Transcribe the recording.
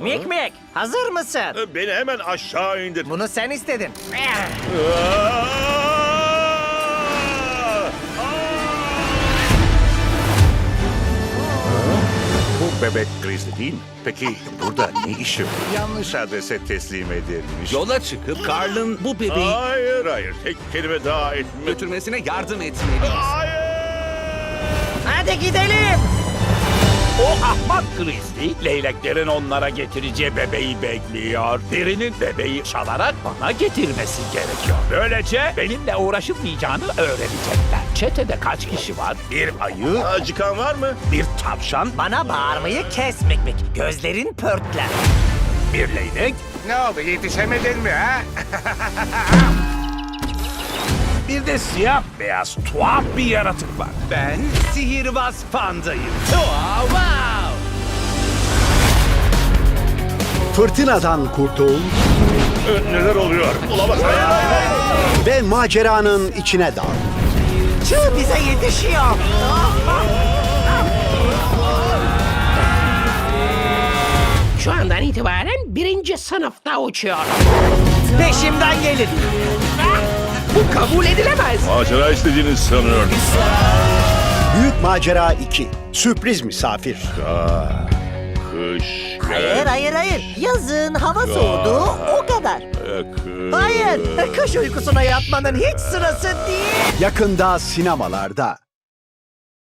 Mik Mik hazır mısın? Beni hemen aşağı indir. Bunu sen istedin. Bu bebek Grizzly değil mi? Peki burada ne işi var? Yanlış adrese teslim edilmiş. Yola çıkıp Carl'ın bu bebeği Hayır hayır tek kelime daha etme. götürmesine yardım etmeliyiz. Hayır. Hadi gidelim. O ahmak Grizzly, leyleklerin onlara getireceği bebeği bekliyor. Birinin bebeği çalarak bana getirmesi gerekiyor. Böylece benimle uğraşılmayacağını öğrenecekler. Çetede kaç kişi var? Bir ayı, Acıkan var mı? bir tavşan, Bana bağırmayı kes Mik Mik. Gözlerin pörtler. bir leylek, Ne oldu yetişemedin mi ha? bir de siyah beyaz tuhaf bir yaratık var. Ben sihirbaz pandayım. Wow, wow. Fırtınadan kurtul Neler oluyor? Olamaz. Hayır hayır hayır. ve maceranın içine dal. Çığ bize yetişiyor. Şu andan itibaren birinci sınıfta uçuyorum. Peşimden gelin. Bu kabul edilemez. Macera istediğini sanıyordum. Büyük Macera 2 Sürpriz Misafir Kış. Hayır hayır hayır. Yazın hava soğudu o kadar. Hayır. Kış uykusuna yatmanın hiç sırası değil. yakında sinemalarda.